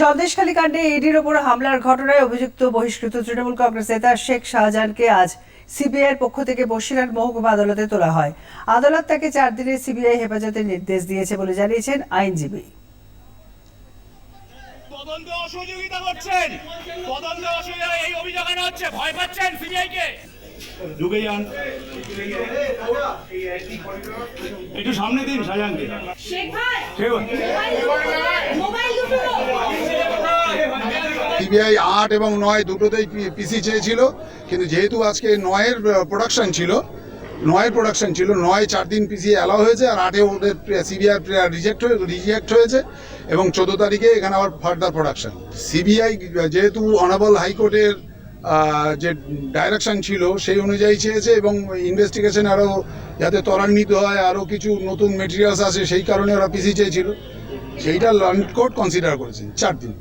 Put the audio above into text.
সন্দেশখালী কাণ্ডে ইডির ওপর হামলার ঘটনায় অভিযুক্ত বহিষ্কৃত তৃণমূল কংগ্রেস নেতা শেখ শাহজাহানকে আজ সিবিআইয়ের পক্ষ থেকে বসিরহাট মহকুমা আদালতে তোলা হয়। আদালত তাকে চার দিনের সিবিআই হেফাজতের নির্দেশ দিয়েছে বলে জানিয়েছেন আইনজীবী। তদন্ত অসহযোগিতা করছেন। তদন্ত অসহযোগিতা এই অভিযোগ আনা হচ্ছে। ভয় পাচ্ছেন সিবিআই ঢুকে যান। একটু সামনে দিন শাহজাহানকে। শেখ ভাই সিবিআই আট এবং নয় দুটোতেই পিসি চেয়েছিল। কিন্তু যেহেতু আজকে নয়ের প্রোডাকশন ছিল, নয়ের প্রোডাকশন ছিল, নয় চার দিন পিসি অ্যালাউ হয়েছে, আর আটে ওদের সিবিআই রিজেক্ট হয়ে রিজেক্ট হয়েছে, এবং চোদ্দ তারিখে এখানে আবার ফার্দার প্রোডাকশন সিবিআই যেহেতু অনাবল হাইকোর্টের যে ডাইরেকশন ছিল, সেই অনুযায়ী চেয়েছে, এবং ইনভেস্টিগেশন আরও যাতে ত্বরান্বিত হয় আরও কিছু নতুন মেটেরিয়ালস আসে, সেই কারণে ওরা পিসি চেয়েছিল। সেইটা লন্ড কোর্ট কনসিডার করেছেন চার দিন।